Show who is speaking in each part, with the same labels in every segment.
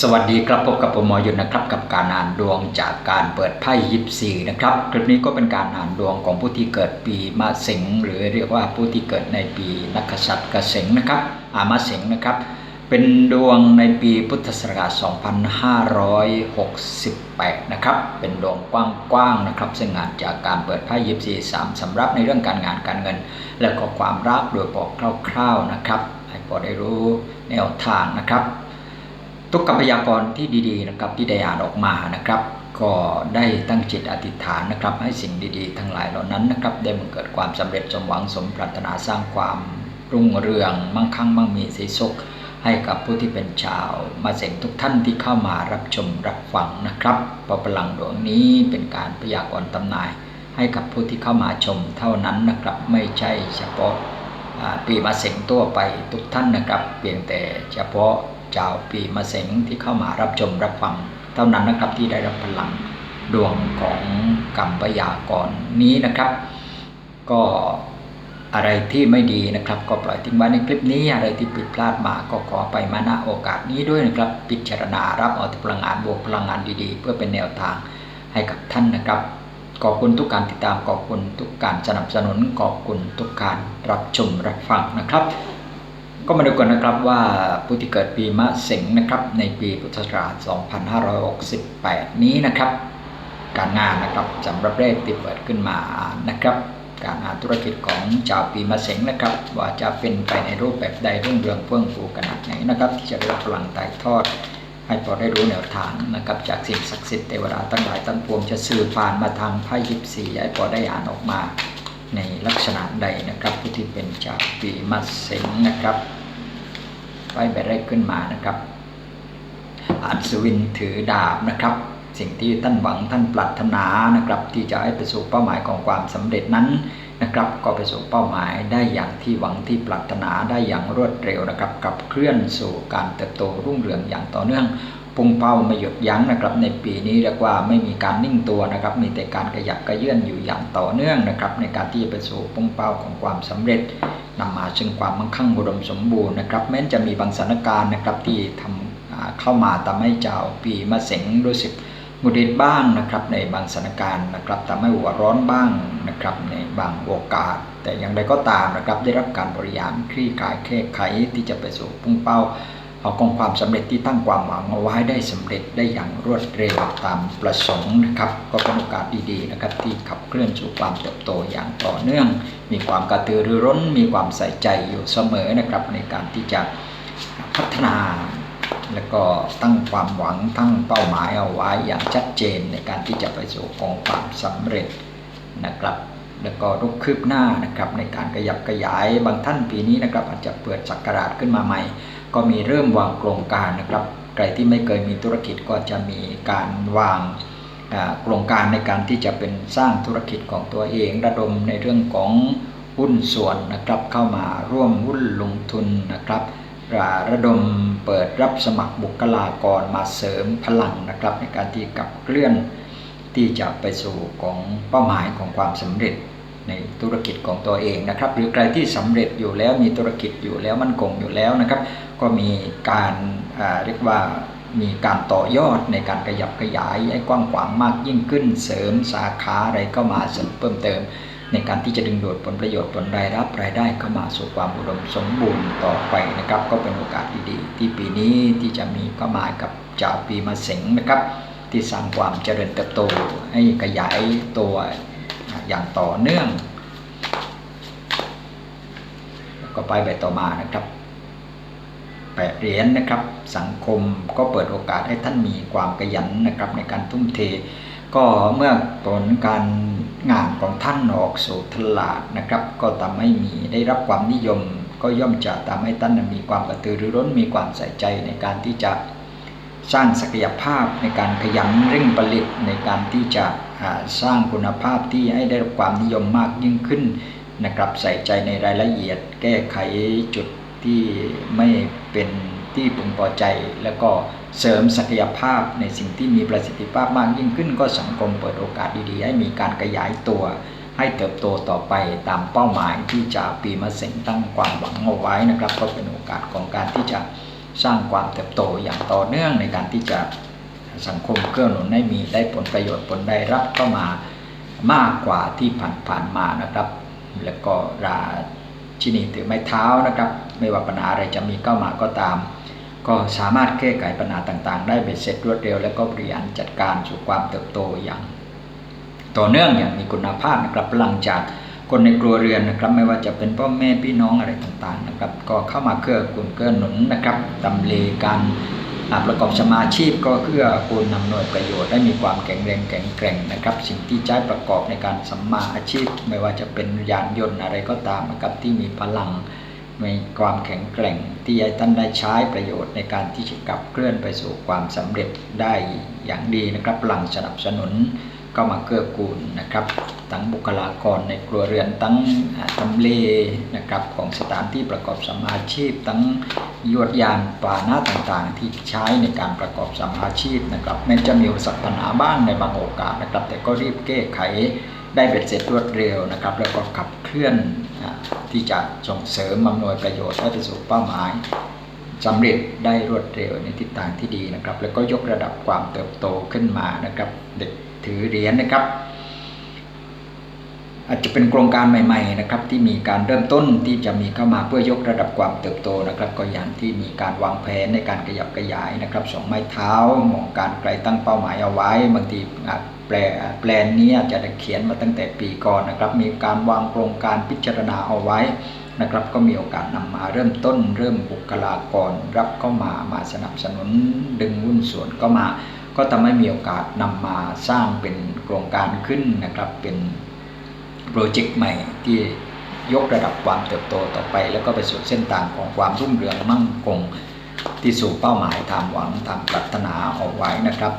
Speaker 1: สวัสดีครับพบกับผมหมอยุทธนะครับกับการอ่านดวงจากการเปิดไพ่ยิปซีนะครับคลิปนี้ก็เป็นการอ่านดวงของผู้ที่เกิดปีมะเสงหรือเรียกว่าผู้ที่เกิดในปีนักษัตริย์กเสงนะครับอามะเสงนะครับ เป็นดวงในปีพุทธศักราช 2568 นะครับ เป็นดวงกว้างๆนะครับ ซึ่งงานจากการเปิดไพ่ยิปซีสามสำรับในเรื่องการงานการเงิน และก็ความรักโดยบอกคร่าว ๆนะครับ ให้พอได้รู้แนวทางนะครับ ทุกกัพยากรที่ดีๆนะครับที่ได้อ่านออกมานะครับ ก็ได้ตั้งจิตอธิษฐานนะครับ ให้สิ่งดีๆ ทั้งหลายเหล่านั้นนะครับได้บังเกิดความสำเร็จสมหวังสมปรารถนาสร้างความรุ่งเรือง มั่งคั่งมั่งมีสีสุข ให้กับผู้ที่เป็นชาวมาเสงทุกท่านที่เข้ามารับชมรับฟังนะครับพราะพลังดวงนี้เป็นการพยากรณ์ตำนาย ให้กับผู้ที่เข้ามาชมเท่านั้นนะครับไม่ใช่เฉพาะปีมาเสงตัวไปทุกท่านนะครับ เพียงแต่เฉพาะ ชาวปีมะเสงที่เข้ามารับชมรับฟัง เท่านั้นนะครับที่ได้รับพลังดวงของกรรมพยากรณ์นี้นะครับ ก็อะไรที่ไม่ดีนะครับ ก็ปล่อยทิ้งไว้ในคลิปนี้อะไรที่ผิดพลาดมาก็ขอไปมาณโอกาสนี้ด้วยนะครับ พิจารณารับเอาพลังงานบวกพลังงานดีๆ เพื่อเป็นแนวทางให้กับท่านนะครับขอบคุณทุกการติดตามขอบคุณทุกการสนับสนุนขอบคุณทุกการรับชมรับฟังนะครับ ก็มาดูกันนะครับว่าผู้ที่เกิดปีมะเสงนะครับในปีพุทธศักราช 2568 นี้นะครับ การงานนะครับสำหรับเลขที่เปิดขึ้นมานะครับ การงานธุรกิจของชาวปีมะเสงนะครับ ว่าจะเป็นไปในรูปแบบใดเรื่องเรืองเฟื่องฟูขนาดไหนนะครับ ที่จะได้รับพลังถ่ายทอด ให้พอได้รู้แนวทางนะครับ จากสิ่งศักดิ์สิทธิ์เทวดาทั้งหลายทั้งปวงจะสื่อผ่านมาทางไพ่ยิปซีให้พอได้อ่านออกมา ในลักษณะใดนะครับผู้ที่เป็นชาวปีมะเสงนะครับไพ่ใบแรกขึ้นมานะครับอัศวินถือดาบนะครับ สิ่งที่ท่านหวังท่านปรารถนานะครับ ที่จะให้ไปสู่เป้าหมายของความสำเร็จนั้นนะครับ ก็ไปสู่เป้าหมายได้อย่างที่หวังที่ปรารถนาได้อย่างรวดเร็วนะครับกับเคลื่อนสู่การเติบโตรุ่งเรืองอย่างต่อเนื่อง พุ่งเป้าไม่หยุดยั้งนะครับ ในปีนี้เรียกว่าไม่มีการนิ่งตัวนะครับ มีแต่การขยับกระเยื่อนอยู่อย่างต่อเนื่องนะครับ ในการที่จะไปสู่พุ่งเป้าของความสำเร็จนำมาซึ่งความมั่งคั่งอุดมสมบูรณ์นะครับแม้จะมีบางสถานการณ์นะครับที่ทำอ่าเข้ามาทำให้เจ้าปีมะเสงรู้สึกหงุดหงิดบ้างนะครับ ในบางสถานการณ์นะครับทำให้หัวร้อนบ้างนะครับในบางโอกาส แต่อย่างไรก็ตามนะครับได้รับการบริหารคลี่คลายแก้ไขที่จะไปสู่พุ่งเป้า เอาของความสำเร็จที่ตั้งความหวังเอาไว้ได้สำเร็จได้อย่างรวดเร็วตามประสงค์นะครับ ก็เป็นโอกาสดีๆนะครับ ที่ขับเคลื่อนสู่ความเติบโตอย่างต่อเนื่อง มีความกระตือรือร้น มีความใส่ใจอยู่เสมอนะครับ ในการที่จะพัฒนาแล้วก็ตั้งความหวังตั้งเป้าหมายเอาไว้อย่างชัดเจนในการที่จะไปสู่ของความสำเร็จนะครับ แล้วก็รุกคืบหน้านะครับในการขยับขยายบางท่านปีนี้นะครับอาจจะเปิดสักราชขึ้นมาใหม่ ก็มีเริ่มวางโครงการนะครับ ใครที่ไม่เคยมีธุรกิจก็จะมีการวางโครงการในการที่จะเป็นสร้างธุรกิจของตัวเองระดมในเรื่องของหุ้นส่วนนะครับเข้ามาร่วมหุ้นลงทุนนะครับระดมเปิดรับสมัครบุคลากรมาเสริมพลังนะครับ ในการที่กับเคลื่อนที่จะไปสู่ของเป้าหมายของความสำเร็จ ในธุรกิจของตัวเองนะครับ หรือใครที่สำเร็จอยู่แล้วมีธุรกิจอยู่แล้วมั่นคงอยู่แล้วนะครับ ก็มีการเรียกว่ามีการต่อยอดในการขยับขยายให้กว้างขวางมากยิ่งขึ้นเสริมสาขาอะไรเข้ามาเสริมเพิ่มเติม ในการที่จะดึงดูดผลประโยชน์ผลรายรับรายได้เข้ามาสู่ความอุดมสมบูรณ์ต่อไปนะครับ ก็เป็นโอกาสดีๆ ที่ปีนี้ที่จะมีเข้ามากับจ้าปีมาเสงนะครับ ที่สร้างความเจริญเติบโตให้ขยายตัว อย่างต่อเนื่อง แล้วก็ไปแบบต่อมานะครับแปดเหรียญนะครับ สังคมก็เปิดโอกาสให้ท่านมีความขยันนะครับในการทุ่มเท ก็เมื่อผลการงานของท่านออกสู่ตลาดนะครับ ก็ทำให้มีได้รับความนิยม ก็ย่อมจะทำให้ท่านมีความกระตือรือร้นมีความใส่ใจในการที่จะ สร้างศักยภาพในการขยันเร่งผลิตในการที่จะสร้างคุณภาพที่ให้ได้รับความนิยมมากยิ่งขึ้นนะครับใส่ใจในรายละเอียด แก้ไขจุดที่ไม่เป็นที่พึงพอใจ แล้วก็เสริมศักยภาพในสิ่งที่มีประสิทธิภาพมากยิ่งขึ้น ก็สังคมเปิดโอกาสดีๆ ให้มีการขยายตัว ให้เติบโตต่อไปตามเป้าหมายที่จะปีมะเสงตั้งความหวังเอาไว้นะครับ ก็เป็นโอกาสของการที่จะ สร้างความเติบโตอย่างต่อเนื่องในการที่จะสังคมเกื้อหนุนให้มีได้ผลประโยชน์ผลได้รับเข้ามามากกว่าที่ผ่านๆมานะครับ แล้วก็ราชินีถือไม้เท้านะครับ ไม่ว่าปัญหาอะไรจะมีเข้ามาก็ตาม ก็สามารถแก้ไขปัญหาต่างๆ ได้เบ็ดเสร็จรวดเร็ว แล้วก็บริหารจัดการสู่ความเติบโตอย่าง ต่อเนื่องอย่างมีคุณภาพนะครับหลังจาก คนในครัวเรือนนะครับ ไม่ว่าจะเป็นพ่อแม่พี่น้องอะไรต่างๆนะครับ ก็เข้ามาเกื้อกูลเกื้อหนุนนะครับตำเลการประกอบสมาชีพก็เพื่อกูลนำหน่วยประโยชน์ได้มีความแข็งแรงแข็งแกร่งนะครับ สิ่งที่ใช้ประกอบในการสัมมาอาชีพ ไม่ว่าจะเป็นยานยนต์อะไรก็ตามนะครับที่มีพลังมีความแข็งแกร่งที่ให้ท่านได้ใช้ประโยชน์ในการที่จะกลับเคลื่อนไปสู่ความสำเร็จได้อย่างดีนะครับหลังสนับสนุน ก็มาเกื้อกูลนะครับทั้งบุคลากรในครัวเรือนทั้งทำเลนะครับของสถานที่ประกอบสมอาชีพ ทั้งยวดยานปาหนะต่างๆ ที่ใช้ในการประกอบสมอาชีพนะครับแม้จะมีอุปสรรคปัญหาบ้างในบางโอกาสนะครับ แต่ก็รีบแก้ไขได้เบ็ดเสร็จรวดเร็วนะครับ แล้วก็ขับเคลื่อนที่จะส่งเสริมอำนวยประโยชน์ให้ไปสู่เป้าหมายสำเร็จได้รวดเร็วในทิศทางที่ดีนะครับ แล้วก็ยกระดับความเติบโตขึ้นมานะครับเด็ก ถือเหรียญนะครับ อาจจะเป็นโครงการใหม่ ๆ นะครับ ที่มีการเริ่มต้นที่จะมีเข้ามาเพื่อยกระดับความเติบโตนะครับ ก็อย่างที่มีการวางแผนในการขยับขยายนะครับสองไม้เท้ามองการไกลตั้งเป้าหมายเอาไว้บางทีแปลแปลนนี้อาจจะเขียนมาตั้งแต่ปีก่อนนะครับ มีการวางโครงการพิจารณาเอาไว้นะครับก็มีโอกาสนำมาเริ่มต้น เริ่มบุคลากรรับเข้ามามาสนับสนุนดึงหุ้นส่วนก็มา ก็ทำให้มีโอกาสนำมาสร้างเป็นโครงการขึ้นนะครับ เป็นโปรเจกต์ใหม่ที่ยกระดับความเติบโตต่อไป แล้วก็ไปสู่เส้นทางของความรุ่งเรืองมั่งคงที่สู่เป้าหมายตามหวังตามปรารถนาเอาไว้นะครับ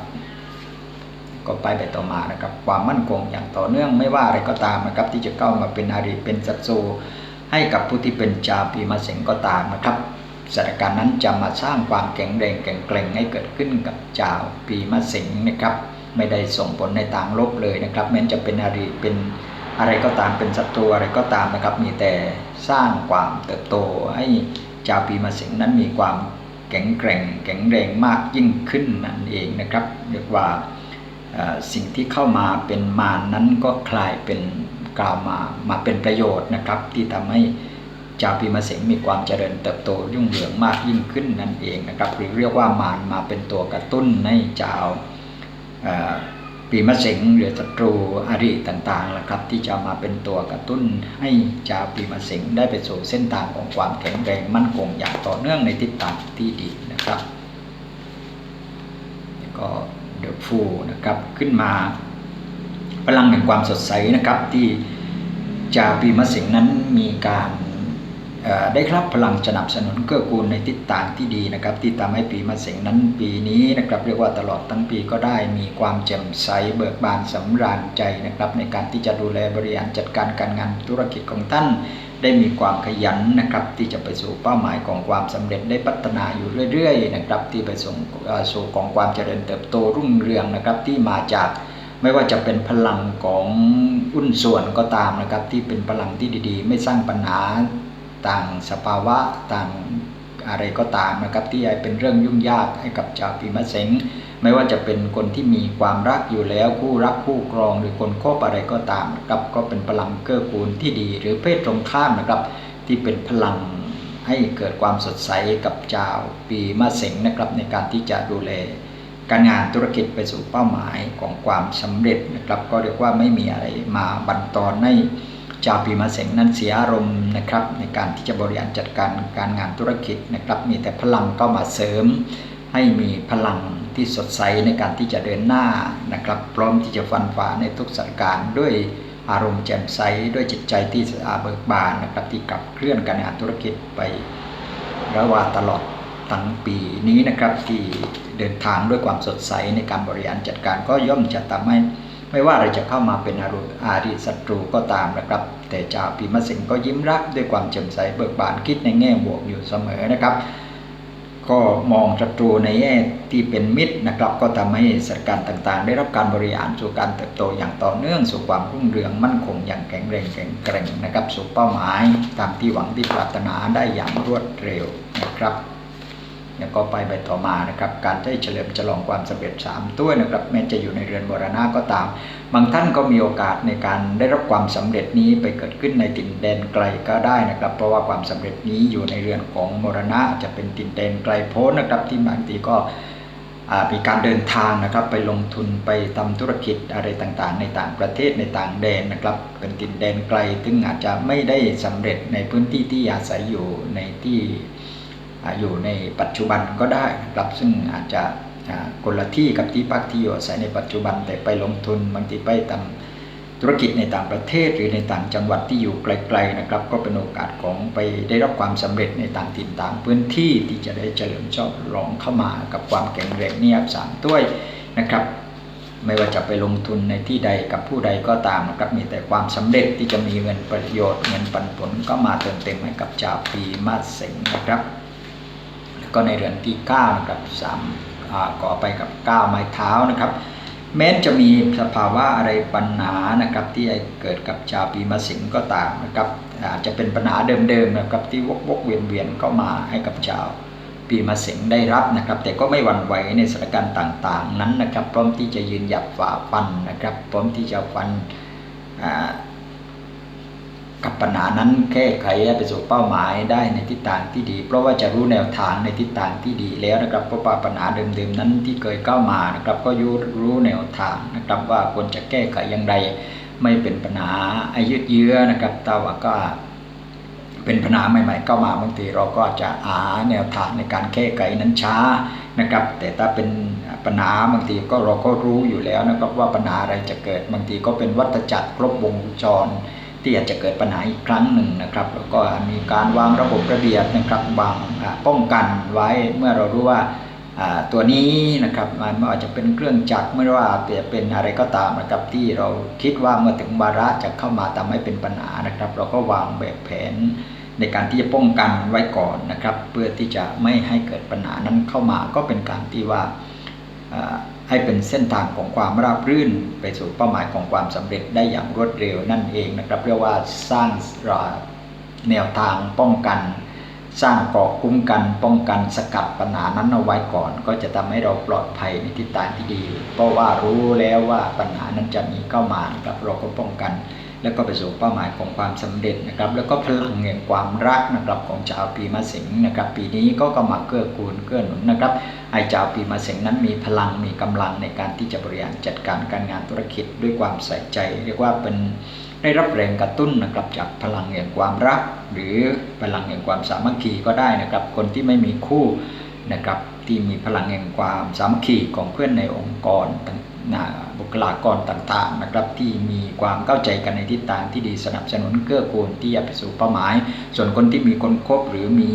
Speaker 1: ก็ไปไปต่อมานะครับ ความมั่นคงอย่างต่อเนื่องไม่ว่าอะไรก็ตามนะครับ ที่จะเข้ามาเป็นอาริเป็นศัตรูให้กับผู้ที่เป็นจาปีมาเสงก็ตามนะครับ สถานการณ์นั้นจะมาสร้างความแข็งแรงแข็งแกร่งให้เกิดขึ้นกับเจ้าปีมะสิงนะครับ ไม่ได้ส่งผลในทางลบเลยนะครับแม้จะเป็นอริเป็นอะไรก็ตามเป็นศัตรูอะไรก็ตามนะครับ มีแต่สร้างความเติบโตให้เจ้าปีมะสิงนั้นมีความแข็งแกร่ง แข็งแรงมากยิ่งขึ้นนั่นเองนะครับเรียกว่าสิ่งที่เข้ามาเป็นมารนั้นก็คลายเป็นกล่าวมามาเป็นประโยชน์นะครับ ที่ทำให้ จาปีมะเสงมีความเจริญเติบโตยุ่งเหยิงมากยิ่งขึ้นนั่นเองนะครับหรือเรียกว่ามารมาเป็นตัวกระตุ้นในเจ้าปีมะเสงหรือศัตรูอริต่างๆนะครับ ที่จะมาเป็นตัวกระตุ้นให้จาปีมะเสงได้ไปสู่เส้นทางของความแข็งแรงมั่นคงอย่างต่อเนื่องในทิศทางที่ดีนะครับก็เดอะฟูนะครับขึ้นมาพลังแห่งความสดใสนะครับที่จาปีมะเสงนั้นมีการ ได้รับพลังสนับสนุนเกื้อกูลในทิศทางที่ดีนะครับ ที่ทำให้ปีมะเสงนั้นปีนี้นะครับ เรียกว่าตลอดทั้งปีก็ได้มีความแจ่มใสเบิกบานสำราญใจนะครับ ในการที่จะดูแลบริหารจัดการการงานธุรกิจของท่าน ได้มีความขยันนะครับ ที่จะไปสู่เป้าหมายของความสำเร็จได้พัฒนาอยู่เรื่อยๆนะครับ ที่ไปส่งสู่ของความเจริญเติบโตรุ่งเรืองนะครับที่มาจากไม่ว่าจะเป็นพลังของหุ้นส่วนก็ตามนะครับ ที่เป็นพลังที่ดี ๆ ไม่สร้างปัญหา ต่างสภาวะต่างอะไรก็ตามนะครับที่เป็นเรื่องยุ่งยากให้กับชาวปีมะเสงไม่ว่าจะเป็นคนที่มีความรักอยู่แล้วคู่รักคู่ครองหรือคนคบอะไรก็ตามนะครับก็เป็นพลังเกื้อกูลที่ดี หรือเพศตรงข้ามนะครับ ที่เป็นพลังให้เกิดความสดใสกับชาวปีมะเสงนะครับในการที่จะดูแลการงานธุรกิจไปสู่เป้าหมายของความสำเร็จนะครับ ก็เรียกว่าไม่มีอะไรมาบันตอนใน ชาวปีมะเสงนั้นเสียอารมณ์นะครับ ในการที่จะบริหารจัดการการงานธุรกิจนะครับ มีแต่พลังก็มาเสริม ให้มีพลังที่สดใสในการที่จะเดินหน้านะครับ พร้อมที่จะฟันฝ่าในทุกสถานการณ์ด้วยอารมณ์แจ่มใสด้วยจิตใจที่สะอาดเบิกบานนะครับที่กับเคลื่อนการงานธุรกิจไประหว่างตลอดทั้งปีนี้นะครับที่เดินทางด้วยความสดใสในการบริหารจัดการก็ย่อมจะทำให้ ไม่ว่าอะไรจะเข้ามาเป็นอารุอาริศัตรูก็ตามนะครับ แต่ชาวปีมะเสงก็ยิ้มรับด้วยความแจ่มใสเบิกบานคิดในแง่บวกอยู่เสมอนะครับ ก็มองศัตรูในแง่ที่เป็นมิตรนะครับ ก็ทำให้สถานการณ์ต่างๆ ได้รับการบริหารสู่การเติบโตอย่างต่อเนื่องสู่ความรุ่งเรืองมั่นคงอย่างแข็งแรงแข็งแกร่งนะครับสู่เป้าหมายตามที่หวังที่ปรารถนาได้อย่างรวดเร็วนะครับ แล้วก็ไปใบต่อมานะครับ การได้เฉลิมฉลองความสำเร็จ 3 ตัวนะครับแม้จะอยู่ในเรือนมรณะก็ตาม บางท่านก็มีโอกาสในการได้รับความสำเร็จนี้ไปเกิดขึ้นในถิ่นแดนไกลก็ได้นะครับ เพราะว่าความสำเร็จนี้อยู่ในเรือนของมรณะจะเป็นถิ่นแดนไกลโพ้นนะครับ ที่บางทีก็มีการเดินทางนะครับไปลงทุนไปทำธุรกิจอะไรต่างๆ ในต่างประเทศในต่างแดนนะครับ เป็นถิ่นแดนไกล ซึ่งอาจจะไม่ได้สำเร็จในพื้นที่ที่อาศัยอยู่ในที่ อยู่ในปัจจุบันก็ได้ครับซึ่งอาจจะคนละที่กับที่พักที่อยู่อาศัยในปัจจุบันแต่ไปลงทุนบางทีไปทำธุรกิจในต่างประเทศหรือในต่างจังหวัดที่อยู่ไกลๆนะครับ ก็เป็นโอกาสของไปได้รับความสำเร็จในต่างถิ่นต่างพื้นที่ที่จะได้เฉลิมฉลองเข้ามากับความแข็งแรงนี่ครับสามด้วยนะครับไม่ว่าจะไปลงทุนในที่ใดกับผู้ใดก็ตามนะครับมีแต่ความสำเร็จที่จะมีเงินประโยชน์เงินปันผลก็มาเติมเต็มให้กับชาวปีมาเสงนะครับ ก็ในเรือนที่9นะครับสามก่อไปกับก้าวไม้เท้านะครับ แม้จะมีสภาวะอะไรปัญหานะครับที่เกิดกับชาวปีมะสิงก็ตามนะครับอาจจะเป็นปัญหาเดิมๆนะครับที่วกวกเวียนเวียนเข้ามาให้กับชาวปีมะสิงได้รับนะครับ แต่ก็ไม่หวั่นไหวในสถานการณ์ต่าง ๆ นั้นนะครับ พร้อมที่จะยืนหยัดฝ่าฟันนะครับ พร้อมที่จะฟัน กับปัญหานั้นแก้ไขไปสู่เป้าหมายได้ในทิศทางที่ดี เพราะว่าจะรู้แนวทางในทิศทางที่ดีแล้วนะครับเพราะว่าปัญหาเดิมๆนั้นที่เคยเข้ามานะครับก็ยูรู้แนวทางนะครับว่าควรจะแก้ไขอย่างไร ไม่เป็นปัญหาอายุเยื้อนะครับแต่ว่าก็เป็นปัญหาใหม่ ๆ เข้ามาบางทีเราก็จะหาแนวทางในการแก้ไขนั้นช้านะครับ แต่ถ้าเป็นปัญหาบางทีก็เราก็รู้อยู่แล้วนะครับว่าปัญหาอะไรจะเกิดบางทีก็เป็นวัฏจักรครบวงจร ที่อาจจะเกิดปัญหาอีกครั้งหนึ่งนะครับ แล้วก็มีการวางระบบระเบียบนะครับวางป้องกันไว้เมื่อเรารู้ว่าตัวนี้นะครับมันอาจจะเป็นเครื่องจักรไม่ว่าจะเป็นอะไรก็ตามนะครับที่เราคิดว่าเมื่อถึงวาระจะเข้ามาทำให้เป็นปัญหานะครับ เราก็วางแบบแผนในการที่จะป้องกันไว้ก่อนนะครับ เพื่อที่จะไม่ให้เกิดปัญหานั้นเข้ามาก็เป็นการที่ว่า ให้เป็นเส้นทางของความราบรื่น ไปสู่เป้าหมายของความสำเร็จได้อย่างรวดเร็วนั่นเองนะครับ เรียกว่าสร้างแนวทางป้องกัน สร้างเกราะคุ้มกัน ป้องกันสกัดปัญหานั้นเอาไว้ก่อน ก็จะทำให้เราปลอดภัยในทิศทางที่ดี เพราะว่ารู้แล้วว่าปัญหานั้นจะมีเข้ามานะครับเราก็ป้องกัน แล้วก็ไปสู่เป้าหมายของความสำเร็จนะครับ แล้วก็พลังแห่งความรักนะครับของชาวปีมะเสงนะครับ ปีนี้ก็ก็มาเกื้อกูลเกื้อหนุนนะครับไอ้ชาวปีมะเสงนั้นมีพลังมีกำลังในการที่จะบริหารจัดการการงานธุรกิจด้วยความใส่ใจ เรียกว่าเป็นได้รับแรงกระตุ้นนะครับจากพลังแห่งความรัก หรือพลังแห่งความสามัคคีก็ได้นะครับ คนที่ไม่มีคู่นะครับที่มีพลังแห่งความสามัคคีของเพื่อนในองค์กร บุคลากรต่างๆนะครับที่มีความเข้าใจกันในทิศทางที่ดีสนับสนุนเกื้อกูลที่จะไปสู่เป้าหมาย ส่วนคนที่มีคนคบหรือมี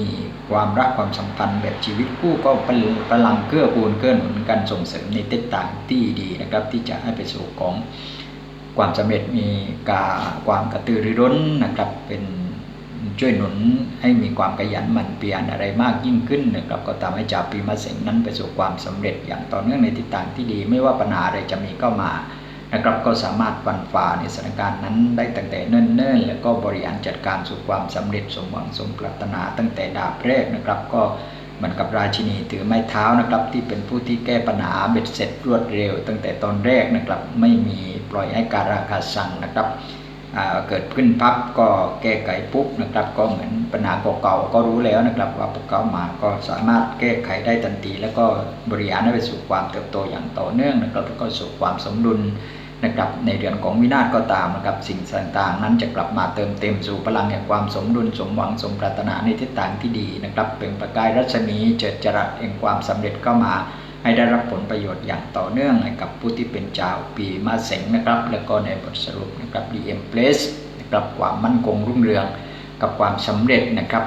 Speaker 1: ความรักความสัมพันธ์แบบชีวิตคู่ก็เป็นพลังเกื้อกูลเกื้อหนุนกันส่งเสริมในทิศทางที่ดีนะครับที่จะให้ไปสู่ของความสำเร็จมีการความกระตือรือร้นนะครับเป็น ช่วยหนุนให้มีความขยันหมั่นเพียรอะไรมากยิ่งขึ้นนะครับก็ทำให้จาปีมะเสงนั้นไปสู่ความสำเร็จอย่างต่อเนื่องในทิศทางที่ดี ไม่ว่าปัญหาอะไรจะมีเข้ามานะครับก็สามารถฟันฝ่าในสถานการณ์นั้นได้ตั้งแต่เนิ่นๆ แล้วก็บริหารจัดการสู่ความสำเร็จสมหวังสมปรารถนาตั้งแต่ดาบแรกนะครับ ก็เหมือนกับราชินีถือไม้เท้านะครับที่เป็นผู้ที่แก้ปัญหาเบ็ดเสร็จรวดเร็ว ตั้งแต่ตอนแรกนะครับไม่มีปล่อยให้การราคาสั่งนะครับ เกิดขึ้นพับก็แก้ไขปุ๊บนะครับ ก็เหมือนปัญหาเก่าๆก็รู้แล้วนะครับ ว่าพวกเขามาก็สามารถแก้ไขได้ทันที แล้วก็บริหารไปสู่ความเติบโตอย่างต่อเนื่องนะครับแล้วก็สู่ความสมดุลนะครับในเดือนของวินาศก็ตามนะครับสิ่งต่างๆ นั้นจะกลับมาเติมเต็มสู่พลังแห่งความสมดุลสมหวังสมปรารถนาในทิศทางที่ดีนะครับเป็นประกายรัศมีเจิดจรัสแห่งความสำเร็จเข้ามา ให้ได้รับผลประโยชน์อย่างต่อเนื่องกับผู้ที่เป็นเจ้าปีมาเสงนะครับ แล้วก็ในบทสรุปนะครับ DM Place นะครับความมั่นคงรุ่งเรืองกับความสำเร็จนะครับ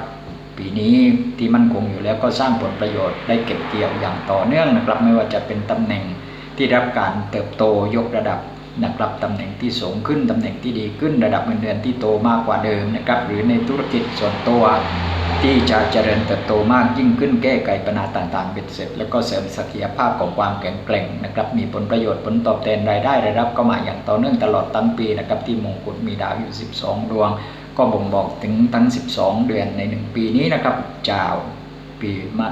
Speaker 1: ปีนี้ที่มั่นคงอยู่แล้วก็สร้างผลประโยชน์ได้เก็บเกี่ยวอย่างต่อเนื่องนะครับ ไม่ว่าจะเป็นตำแหน่งที่รับการเติบโตยกระดับ นะครับตำแหน่งที่สูงขึ้นตำแหน่งที่ดีขึ้นระดับเงินเดือนที่โตมากกว่าเดิมนะครับ หรือในธุรกิจส่วนตัวที่จะเจริญเติบโตมากยิ่งขึ้นแก้ไขปัญหาต่างๆ เป็นเสร็จ แล้วก็เสริมศักยภาพของความแข็งแกร่งนะครับ มีผลประโยชน์ผลตอบแทนรายได้รายรับก็มาอย่างต่อเนื่องตลอดทั้งปีนะครับที่มงกุฎมีดาวอยู่ 12 ดวง ก็บ่งบอกถึงทั้ง 12 เดือนใน 1 ปีนี้นะครับเจ้าปีมะ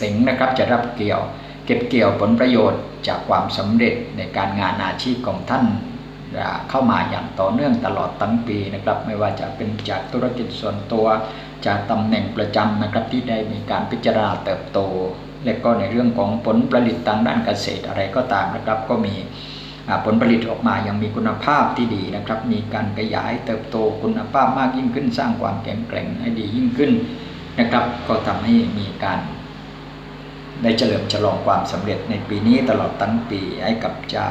Speaker 1: สิงนะครับจะรับเกี่ยว เก็บเกี่ยวผลประโยชน์จากความสำเร็จในการงานอาชีพของท่านเข้ามาอย่างต่อเนื่องตลอดทั้งปีนะครับไม่ว่าจะเป็นจากธุรกิจส่วนตัวจากตำแหน่งประจำนะครับที่ได้มีการพิจารณาเติบโต และก็ในเรื่องของผลผลิตทางด้านเกษตรอะไรก็ตามนะครับก็มีผลผลิตออกมายังมีคุณภาพที่ดีนะครับ มีการขยายเติบโตคุณภาพมากยิ่งขึ้น สร้างความแข็งแกร่งให้ดียิ่งขึ้นนะครับ ก็ทำให้มีการ ได้เฉลิมฉลองความสำเร็จในปีนี้ตลอดทั้งปีให้กับเจ้า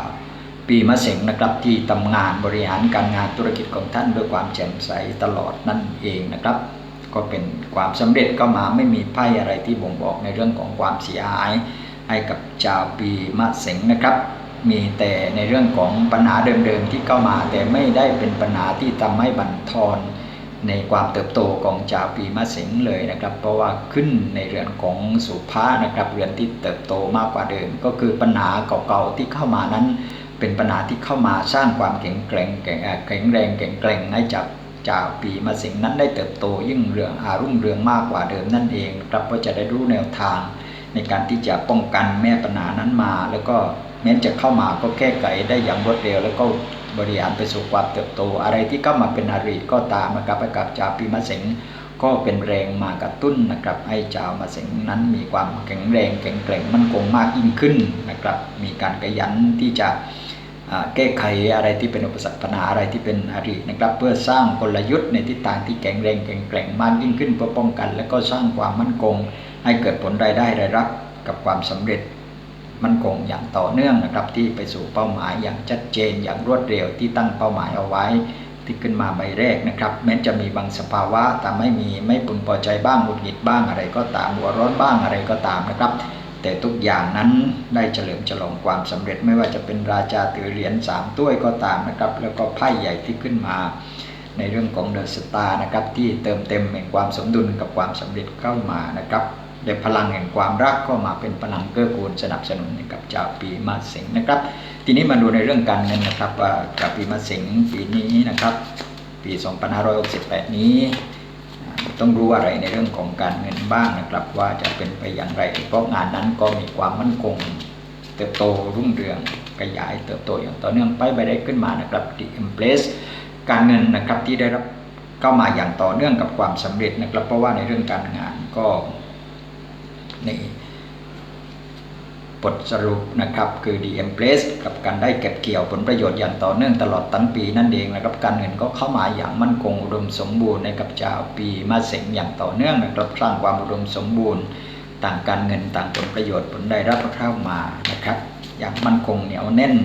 Speaker 1: ปีมะเสงนะครับที่ทำงานบริหารการงานธุรกิจของท่านด้วยความแจ่มใสตลอดนั่นเองนะครับ ก็เป็นความสำเร็จก็มาไม่มีไพ่อะไรที่บ่งบอกในเรื่องของความเสียหายให้กับชาวปีมะเสงนะครับ มีแต่ในเรื่องของปัญหาเดิมๆที่เข้ามาแต่ไม่ได้เป็นปัญหาที่ทำให้บั่นทอน ในความเติบโตของชาวปีมะเสงเลยนะครับ เพราะว่าขึ้นในเรือนของสุภานะครับเรือนที่เติบโตมากกว่าเดิม ก็คือปัญหาเก่าๆที่เข้ามานั้น เป็นปัญหาที่เข้ามาสร้างความแข็งแกร่งแข็งแรงแข็งแกร่งให้จากชาวปีมะเสงนั้นได้เติบโตยิ่งเรืองอารุ่งเรืองมากกว่าเดิมนั่นเองครับก็จะได้รู้แนวทาง ในการที่จะป้องกันแม่ปัญหานั้นมา แล้วก็แม้จะเข้ามาก็แก้ไขได้อย่างรวดเร็วแล้วก็ บริหารไปสู่ความเติบโต อะไรที่เข้ามาเป็นอริก็ตามนะครับให้กับชาวปีมะเสงก็เป็นแรงมากระตุ้นนะครับให้ชาวมะเสงนั้นมีความแข็งแรงแข็งแกร่งมั่นคงมากยิ่งขึ้นนะครับมีการขยันที่จะแก้ไขอะไรที่เป็นอุปสรรคปัญหาอะไรที่เป็นอรินะครับ เพื่อสร้างกลยุทธ์ในทิศทางที่แข็งแรงแข็งแกร่งมากยิ่งขึ้นเพื่อป้องกัน และก็สร้างความมั่นคง ให้เกิดผลรายได้รายรับกับความสำเร็จ มันคงอย่างต่อเนื่องนะครับที่ไปสู่เป้าหมายอย่างชัดเจนอย่างรวดเร็วที่ตั้งเป้าหมายเอาไว้ ที่ขึ้นมาใบแรกนะครับ แม้จะมีบางสภาวะแต่ไม่มีไม่พึงพอใจบ้างหงุดหงิดบ้างอะไรก็ตามหัวร้อนบ้างอะไรก็ตามนะครับ แต่ทุกอย่างนั้นได้เฉลิมฉลองความสำเร็จไม่ว่าจะเป็นราชาถือเหรียญสามถ้วยก็ตามนะครับ แล้วก็ไพ่ใหญ่ที่ขึ้นมาในเรื่องของเดอะสตาร์นะครับที่เติมเต็มแห่งความสมดุลกับความสำเร็จเข้ามานะครับ ได้พลังแห่งความรักก็มาเป็นพลังเกื้อกูลสนับสนุนกับชาวปีมะเสงนะครับ ทีนี้มาดูในเรื่องการเงินนะครับว่าชาวปีมะเสงปีนี้นะครับ ปี 2568 นี้ ต้องรู้อะไรในเรื่องของการเงินบ้างนะครับ ว่าจะเป็นไปอย่างไร เพราะงานนั้นก็มีความมั่นคง เติบโตรุ่งเรืองขยายเติบโตอย่างต่อเนื่องไปไปได้ขึ้นมานะครับดีเอ็มเพลสการเงินนะครับที่ได้รับเข้ามาอย่างต่อเนื่องกับความสำเร็จนะครับ เพราะว่าในเรื่องการงานก็ นี่บทสรุปนะครับคือ DM Place กับการได้เก็บเกี่ยวผลประโยชน์อย่างต่อเนื่องตลอดทั้งปีนั่นเองนะครับการเงินก็เข้ามาอย่างมั่นคงอุดมสมบูรณ์ในกับชาวปีมาเสงอย่างต่อเนื่องนะครับสร้างความอุดมสมบูรณ์ต่างการเงินต่างผลประโยชน์ผลได้รับเข้ามานะครับอย่างมั่นคงเหนียวแน่น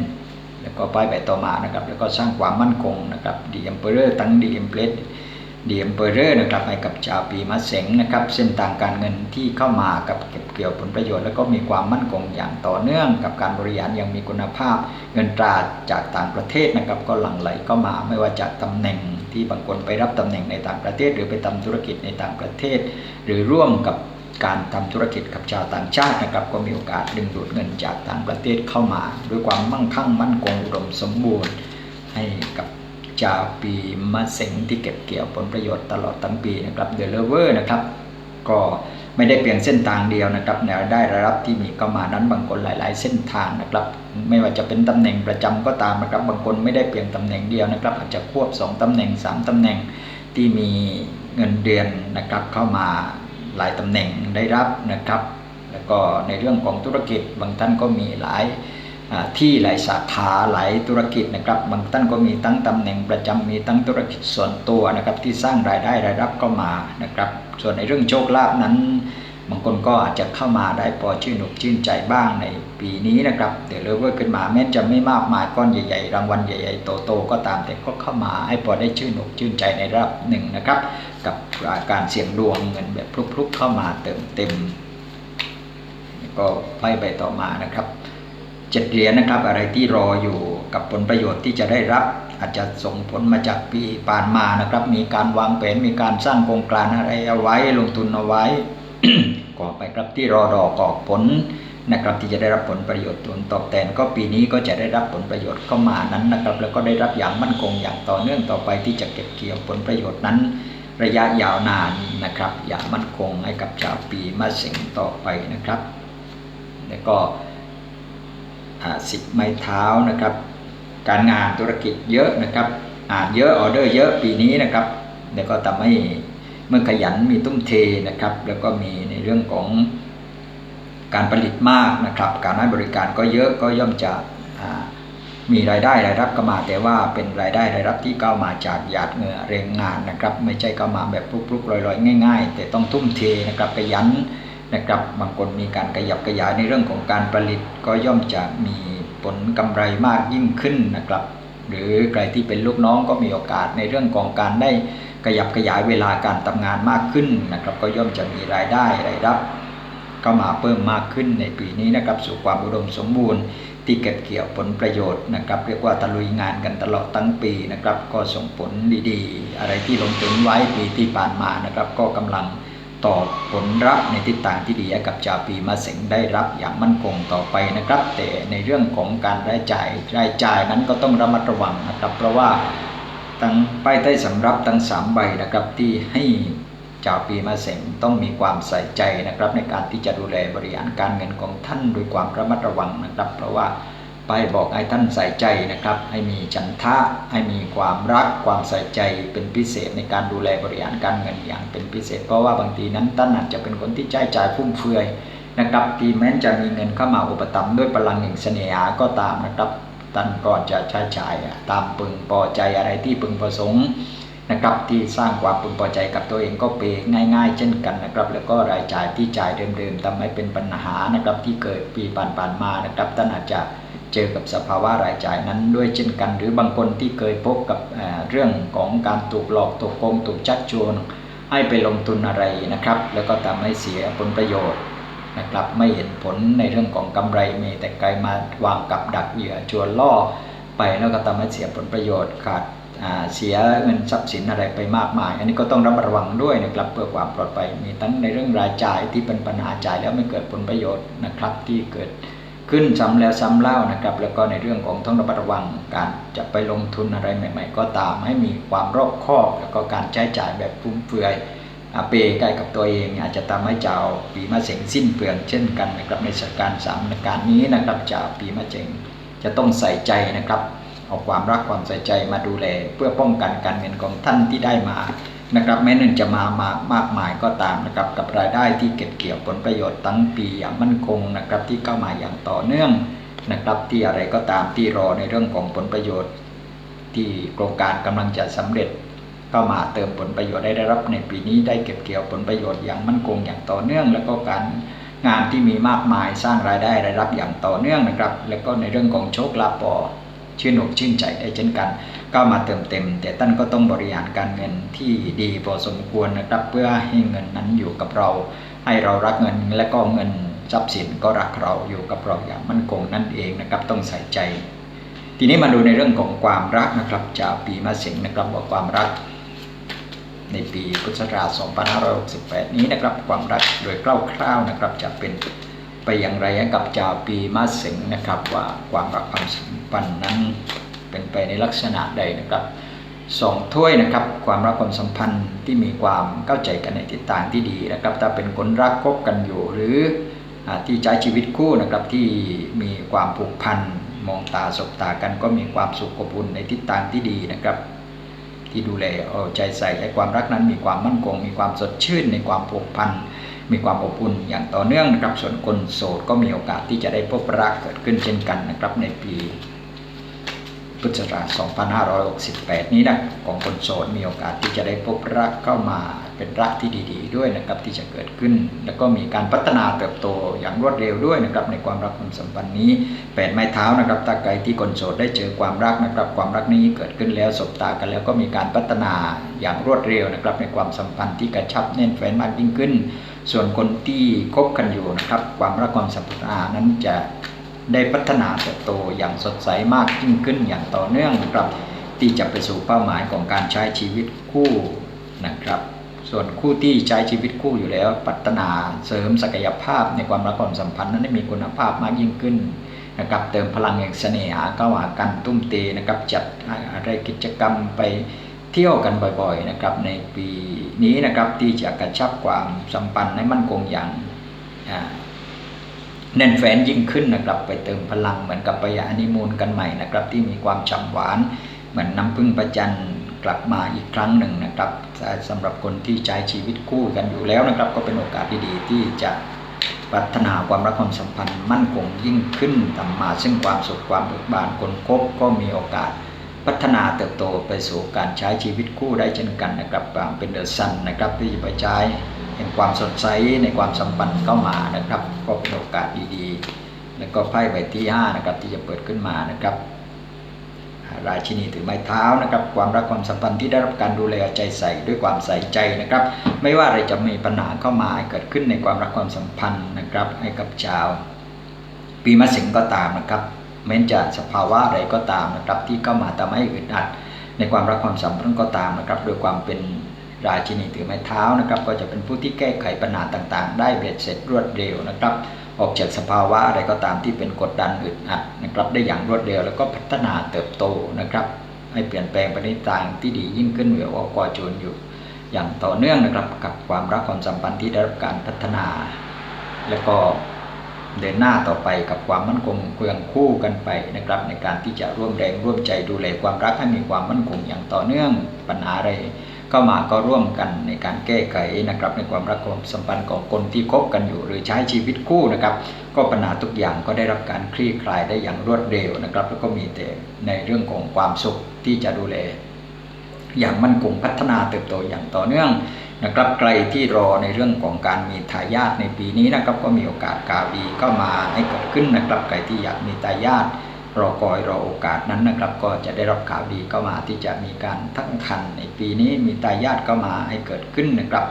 Speaker 1: แล้วก็ไปไปต่อมานะครับแล้วก็สร้างความมั่นคงนะครับดีเอ็มเปอร์ตั้งดีเอ็มเพลส เดีเอ็มเปอร์นะครับให้กับชาวปีมะเสงนะครับเส้นทางการเงินที่เข้ามากับเก็บเกี่ยวผลประโยชน์ แล้วก็มีความมั่นคงอย่างต่อเนื่อง กับการบริหารย่างมีคุณภาพ เงินตราจากต่างประเทศนะครับก็หลั่งไหลเข้ามาไม่ว่าจากตำแหน่งที่บางคนไปรับตำแหน่งในต่างประเทศ หรือไปทำธุรกิจในต่างประเทศ หรือร่วมกับการทำธุรกิจกับชาวต่างชาตินะครับก็มีโอกาสดึงดูดเงินจากต่างประเทศเข้ามา ด้วยความมั่งคั่งมั่นคงอุดมสมบูรณ์ให้กับ จาปีมะเสงที่เก็บเกี่ยวผลประโยชน์ตลอดทั้งปีนะครับเดลเวอร์นะครับก็ไม่ได้เพียงเส้นทางเดียวนะครับแนวได้รับที่มีเข้ามานั้นบางคนหลาย ๆ เส้นทางนะครับ ไม่ว่าจะเป็นตำแหน่งประจำก็ตามนะครับบางคนไม่ได้เพียงตำแหน่งเดียวนะครับ อาจจะควบ 2ตำแหน่ง 3ตำแหน่งที่มีเงินเดือนนะครับเข้ามาหลายตำแหน่งได้รับนะครับ แล้วก็ในเรื่องของธุรกิจบางท่านก็มีหลาย ที่หลายสาขาหลายธุรกิจนะครับบางท่านก็มีตั้งตำแหน่งประจำมีตั้งธุรกิจส่วนตัวนะครับที่สร้างรายได้รายรับก็มานะครับ ส่วนในเรื่องโชคลาภนั้นบางคนก็อาจจะเข้ามาได้พอชื่นอกชื่นใจบ้างในปีนี้นะครับเดี๋ยวเลเวอร์ขึ้นมาแม้จะไม่มากมายก้อนใหญ่ๆ รางวัลใหญ่ๆโตๆก็ตามแต่ก็เข้ามาให้พอได้ชื่นอกชื่นใจในระดับหนึ่งนะครับ กับการเสี่ยงดวงเงินแบบพลุกๆเข้ามาเติมเต็มก็ไพ่ใบต่อมานะครับ เจ็ดเหรียญนะครับ อะไรที่รออยู่กับผลประโยชน์ที่จะได้รับ อาจจะส่งผลมาจากปีผ่านมานะครับ มีการวางแผนมีการสร้างโครงการอะไรเอาไว้ลงทุนเอาไว้ก็ไปครับที่รอดอกออกผลนะครับที่จะได้รับผลประโยชน์ผลตอบแทนก็ปีนี้ก็จะได้รับผลประโยชน์เข้ามานั้นนะครับ แล้วก็ได้รับอย่างมั่นคงอย่างต่อเนื่องต่อไปที่จะเก็บเกี่ยวผลประโยชน์นั้น ระยะยาวนานนะครับ อย่างมั่นคงให้กับชาวปีมะเสงต่อไปนะครับ แล้วก็ สิบไม้เท้านะครับ การงานธุรกิจเยอะนะครับอ่านเยอะออเดอร์เยอะปีนี้นะครับแล้วก็ทำให้เมื่อขยันมีตุ้มเทนะครับ แล้วก็มีในเรื่องของการผลิตมากนะครับ การให้บริการก็เยอะก็ย่อมจะมีรายได้รายรับก็มา แต่ว่าเป็นรายได้รายรับที่ก้ามาจากหยาดเหงื่อแรงงานนะครับ ไม่ใช่ก้ามาแบบปลุกๆลอยๆ ง่าย ๆ แต่ต้องทุ่มเทนะครับขยัน นะครับ บางคนมีการขยับขยายในเรื่องของการผลิตก็ย่อมจะมีผลกำไรมากยิ่งขึ้นนะครับ หรือใครที่เป็นลูกน้องก็มีโอกาสในเรื่องของการได้ขยับขยายเวลาการทำงานมากขึ้นนะครับ ก็ย่อมจะมีรายได้รายรับเข้ามาเพิ่มมากขึ้นในปีนี้นะครับสู่ความอุดมสมบูรณ์ที่เก็บเกี่ยวผลประโยชน์นะครับเรียกว่าตะลุยงานกันตลอดทั้งปีนะครับ ก็ส่งผลดีๆ อะไรที่ลงทุนไว้ปีที่ผ่านมานะครับ ก็กำลัง ต่อผลรับในทิศทางที่ดีกับชาวปีมะเสงได้รับอย่างมั่นคงต่อไปนะครับ แต่ในเรื่องของการรายจ่ายรายจ่ายนั้นก็ต้องระมัดระวังนะครับ เพราะว่าตั้งป้ายใต้สำรับทั้งสามใบนะครับที่ให้ชาวปีมะเสงต้องมีความใส่ใจนะครับ ในการที่จะดูแลบริหารการเงินของท่านด้วยความระมัดระวังนะครับ เพราะว่า ไปบอกให้ท่านใส่ใจนะครับ ให้มีฉันทะให้มีความรักความใส่ใจเป็นพิเศษในการดูแลบริหารการเงินอย่างเป็นพิเศษ เพราะว่าบางทีนั้นท่านอาจจะเป็นคนที่ใช้จ่ายฟุ่มเฟือยนะครับที่แม้จะมีเงินเข้ามาอุปถัมภ์ด้วยพลังแห่งเสน่หาก็ตามนะครับท่านก็จะใช้จ่ายตามปึงพอใจอะไรที่พึงประสงค์นะครับที่สร้างความพึงพอใจกับตัวเองก็เปง่าย ๆ เช่นกันนะครับ แล้วก็รายจ่ายที่จ่ายเดิมๆทำให้เป็นปัญหานะครับที่เกิดปีผ่านๆมานะครับท่านอาจจะ เจอกับสภาวะรายจ่ายนั้นด้วยเช่นกัน หรือบางคนที่เคยพบกับเรื่องของการถูกหลอกถูกโกงถูกชักชวนให้ไปลงทุนอะไรนะครับ แล้วก็ทำให้เสียผลประโยชน์นะครับไม่เห็นผลในเรื่องของกำไรมีแต่ไกลมาวางกับดักเหยื่อชวนล่อไปแล้วก็ทำให้เสียผลประโยชน์ขาดเสียเงินทรัพย์สินอะไรไปมากมาย อันนี้ก็ต้องระมัดระวังด้วยนะครับเพื่อความปลอดภัยมีทั้งในเรื่องรายจ่ายที่เป็นปัญหาจ่ายแล้วไม่เกิดผลประโยชน์นะครับที่เกิด ขึ้นซ้ำแล้วซ้ำเล่านะครับ แล้วก็ในเรื่องของต้องระมัดระวังการจะไปลงทุนอะไรใหม่ ๆ ก็ตามให้มีความรอบคอบ แล้วก็การใช้จ่ายแบบฟุ่มเฟือยอาเปใกล้กับตัวเองอาจจะทำให้เจ้าปีมะเสงสิ้นเปลืองเช่นกันนะครับในสถานการณ์สามในการนี้นะครับเจ้าปีมะเสงจะต้องใส่ใจนะครับเอาความรักความใส่ใจมาดูแล เพื่อป้องกันการเงินของท่านที่ได้มา นะครับแม้เงินจะมามามากมายก็ตามนะครับกับรายได้ที่เก็บเกี่ยวผลประโยชน์ทั้งปีอย่างมั่นคงนะครับที่เข้ามาอย่างต่อเนื่องนะครับที่อะไรก็ตามที่รอในเรื่องของผลประโยชน์ ที่โครงการกำลังจะสำเร็จเข้ามาเติมผลประโยชน์ได้ได้รับในปีนี้ได้เก็บเกี่ยวผลประโยชน์อย่างมั่นคงอย่างต่อเนื่อง แล้วก็การงานที่มีมากมายสร้างรายได้รายรับอย่างต่อเนื่องนะครับ แล้วก็ในเรื่องของโชคลาภปอ ชื่นอกชื่นใจได้เช่นกัน ก็มาเติมเต็ม แต่ท่านก็ต้องบริหารการเงินที่ดีพอสมควรนะครับเพื่อให้เงินนั้นอยู่กับเรา ให้เรารักเงินและก็เงินทรัพย์สินก็รักเราอยู่กับเราอย่างมั่นคงนั่นเองนะครับต้องใส่ใจ ทีนี้มาดูในเรื่องของความรักนะครับจากปีมะเสงนะครับว่าความรัก ในปีพุทธศักราช 2568 นี้นะครับความรักโดยคร่าวๆนะครับจะเป็น ไปอย่างไรกับจาปีมาเสงนะครับว่าความรักความสัมพันธ์นั้นเป็นไปในลักษณะใดนะครับสองถ้วยนะครับความรักความสัมพันธ์ที่มีความเข้าใจกันในทิศทางที่ดีนะครับถ้าเป็นคนรักคบกันอยู่หรือที่ใช้ชีวิตคู่นะครับที่มีความผูกพันมองตาสบตากันก็มีความสุขอบอุ่นในทิศทางที่ดีนะครับ ที่ดูแลเอาใจใส่ให้ความรักนั้นมีความมั่นคง มีความสดชื่นในความผูกพัน มีความอบอุ่นอย่างต่อเนื่องนะครับ ส่วนคนโสดก็มีโอกาสที่จะได้พบรักเกิดขึ้นเช่นกันนะครับในปีพุทธศักราช 2568 นี้นะของคนโสดมีโอกาสที่จะได้พบรักเข้ามาเป็นรักที่ดี ๆ ด้วยนะครับที่จะเกิดขึ้น แล้วก็มีการพัฒนาเติบโตอย่างรวดเร็วด้วยนะครับในความรักความสัมพันธ์นี้แปดไม้เท้านะครับตาไกที่คนโสดได้เจอความรักนะครับความรักนี้เกิดขึ้นแล้วสบตากันแล้วก็มีการพัฒนาอย่างรวดเร็วนะครับในความสัมพันธ์ที่กระชับแน่นแฟ้นมากยิ่งขึ้น ส่วนคนที่คบกันอยู่นะครับ ความรักความสัมพันธ์นั้นจะได้พัฒนาเติบโตอย่างสดใสมากยิ่งขึ้นอย่างต่อเนื่องนะครับ ที่จะไปสู่เป้าหมายของการใช้ชีวิตคู่นะครับ ส่วนคู่ที่ใช้ชีวิตคู่อยู่แล้ว พัฒนาเสริมศักยภาพในความรักความสัมพันธ์นั้นได้มีคุณภาพมากยิ่งขึ้นนะครับเติมพลังแห่งเสน่หาเข้าหากันตุ้มเตนะครับจัดอะไรกิจกรรมไป เที่ยวกันบ่อยๆนะครับในปีนี้นะครับที่จะกระชับความสัมพันธ์ให้มั่นคงอย่างแน่นแฟนยิ่งขึ้นนะครับ ไปเติมพลังเหมือนกับไปอนิมูลกันใหม่นะครับ ที่มีความฉ่ำหวาน เหมือนน้ำพึ่งประจันกลับมาอีกครั้งหนึ่งนะครับสำหรับคนที่ใช้ชีวิตคู่กันอยู่แล้วนะครับ ก็เป็นโอกาสดีๆที่จะพัฒนาความรักความสัมพันธ์มั่นคงยิ่งขึ้นทำมาซึ่งความสุขความเบิกบานคนคบก็มีโอกาส พัฒนาเติบโตไปสู่การใช้ชีวิตคู่ได้เช่นกันนะครับเป็นเดอะซันนะครับที่จะไปใช้แห่งความสดใสในความสัมพันธ์เข้ามานะครับก็เป็นโอกาสดีๆ แล้วก็ไพ่ใบที่5นะครับที่จะเปิดขึ้นมานะครับราชินีถือไม้เท้านะครับความรักความสัมพันธ์ที่ได้รับการดูแลใจใส่ด้วยความใส่ใจนะครับ ไม่ว่าอะไรจะมีปัญหาเข้ามาเกิดขึ้นในความรักความสัมพันธ์นะครับให้กับชาว ปีมะเสิงก็ตามนะครับ แม้จะสภาวะอะไรก็ตามนะครับ ที่เข้ามาทำให้อึดอัด ในความรักความสัมพันธ์ก็ตามนะครับโดยความเป็นราชินีถือไม้เท้านะครับ ก็จะเป็นผู้ที่แก้ไขปัญหาต่างๆ ได้เบ็ดเสร็จรวดเร็วนะครับ ออกจากสภาวะอะไรก็ตามที่เป็นกดดันอึดอัดนะครับ ได้อย่างรวดเร็วแล้วก็พัฒนาเติบโตนะครับ ให้เปลี่ยนแปลงไปในทางที่ดียิ่งขึ้นเหนือว่ากอจูนอยู่ อย่างต่อเนื่องนะครับกับความรักความสัมพันธ์ที่ได้รับการพัฒนา แล้วก็ เดินหน้าต่อไปกับความมั่นคงเคียงคู่กันไปนะครับ ในการที่จะร่วมแรงร่วมใจดูแลความรักให้มีความมั่นคงอย่างต่อเนื่องปัญหาอะไรเข้ามาก็ร่วมกันในการแก้ไขนะครับ ในความรักความสัมพันธ์ของคนที่คบกันอยู่ หรือใช้ชีวิตคู่นะครับ ก็ปัญหาทุกอย่างก็ได้รับการคลี่คลายได้อย่างรวดเร็วนะครับ แล้วก็มีแต่ในเรื่องของความสุขที่จะดูแล อย่างมั่นคงพัฒนาเติบโตอย่างต่อเนื่อง นะครับใครที่รอในเรื่องของการมีทายาทในปีนี้นะครับก็มีโอกาสกาวดีก็มาให้เกิดขึ้นนะครับใครที่อยากมีทายาทรอคอยรอโอกาสนั้นนะครับ ก็จะได้รับข่าวดีก็มาที่จะมีการทั้งคันในปีนี้มีทายาทก็มาให้เกิดขึ้นนะครับ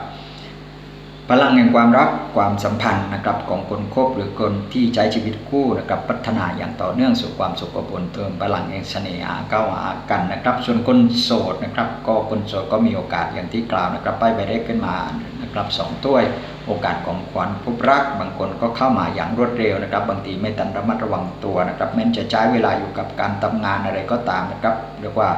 Speaker 1: พลังแห่งความรักความสัมพันธ์นะครับของคนคบหรือคนที่ใช้ชีวิตคู่นะครับพัฒนาอย่างต่อเนื่องสู่ความสุขอบอุ่นเติมพลังแห่งเสน่หาเข้าหากันนะครับ ส่วนคนโสดนะครับ ก็คนโสดก็มีโอกาสอย่างที่กล่าวนะครับไปไปได้ขึ้นมานะครับสองถ้วยโอกาสของขวัญพบรัก บางคนก็เข้ามาอย่างรวดเร็วนะครับ บางทีไม่ตันระมัดระวังตัวนะครับแม้จะใช้เวลาอยู่กับการทำงานอะไรก็ตามนะครับเรียกว่า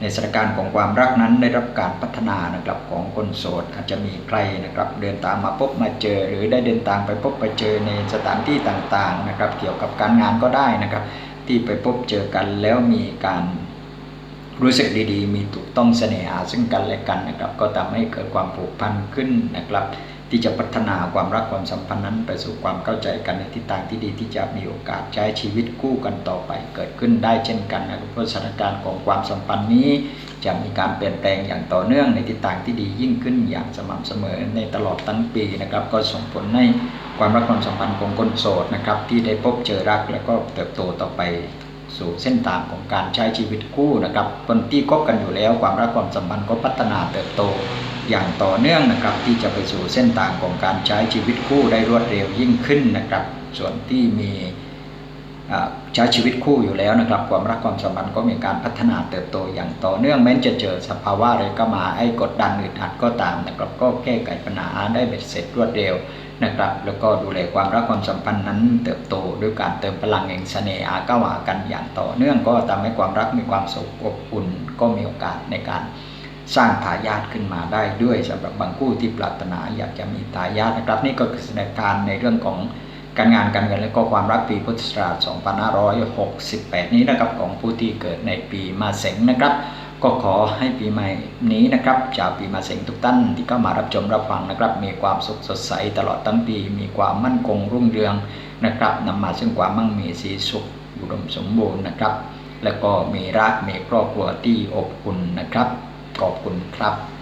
Speaker 1: ในสถานการณ์ของความรักนั้นได้รับการพัฒนานะครับของคนโสดอาจจะมีใครนะครับเดินตามมาพบมาเจอ หรือได้เดินทางไปพบไปเจอในสถานที่ต่างๆนะครับ เกี่ยวกับการงานก็ได้นะครับ ที่ไปพบเจอกันแล้วมีการรู้สึกดีๆ มีถูกต้องเสน่หาซึ่งกันและกันนะครับ ก็ทำให้เกิดความผูกพันขึ้นนะครับ ที่จะพัฒนาความรักความสัมพันธ์นั้นไปสู่ความเข้าใจกันในทิศทางที่ดีที่จะมีโอกาสใช้ชีวิตคู่กันต่อไปเกิดขึ้นได้เช่นกันนะครับเพราะสถานการณ์ของความสัมพันธ์นี้จะมีการเปลี่ยนแปลงอย่างต่อเนื่องในทิศทางที่ดียิ่งขึ้นอย่างสม่ำเสมอในตลอดทั้งปีนะครับ ก็ส่งผลให้ความรักความสัมพันธ์ของคนโสดนะครับที่ได้พบเจอรักแล้วก็เติบโตต่อไปสู่เส้นทางของการใช้ชีวิตคู่นะครับคนที่คบกันอยู่แล้ว ความรักความสัมพันธ์ก็พัฒนาเติบโต อย่างต่อเนื่องนะครับ ที่จะไปสู่เส้นทางของการใช้ชีวิตคู่ได้รวดเร็วยิ่งขึ้นนะครับ ส่วนที่มีใช้ชีวิตคู่อยู่แล้วนะครับ ความรักความสัมพันธ์ก็มีการพัฒนาเติบโตอย่างต่อเนื่องแม้จะเจอสภาวะอะไรก็มาให้กดดันอึดอัดก็ตามนะครับ ก็แก้ไขปัญหาได้เบ็ดเสร็จรวดเร็วนะครับ แล้วก็ดูแลความรักความสัมพันธ์นั้นเติบโตด้วยการเติมพลังแห่งเสน่ห์ก้าวหากันอย่างต่อเนื่องก็ทำให้ความรักมีความสุขอบอุ่นก็มีโอกาสในการ สร้างทายาทขึ้นมาได้ด้วยสำหรับบางคู่ที่ปรารถนาอยากจะมีทายาทนะครับ นี่ก็คือสถานการณ์ในเรื่องของการงานการเงินและก็ความรักปีพุทธศักราช 2568 นี้นะครับของผู้ที่เกิดในปีมาเสงนะครับ ก็ขอให้ปีใหม่นี้นะครับชาวปีมาเสงทุกท่านที่เข้ามารับชมรับฟังนะครับ มีความสุขสดใสตลอดทั้งปี มีความมั่นคงรุ่งเรืองนะครับนำมาซึ่งความมั่งมีสีสุขอุดมสมบูรณ์นะครับ แล้วก็มีรักมีครอบครัวที่อบอุ่นนะครับ ขอบคุณครับ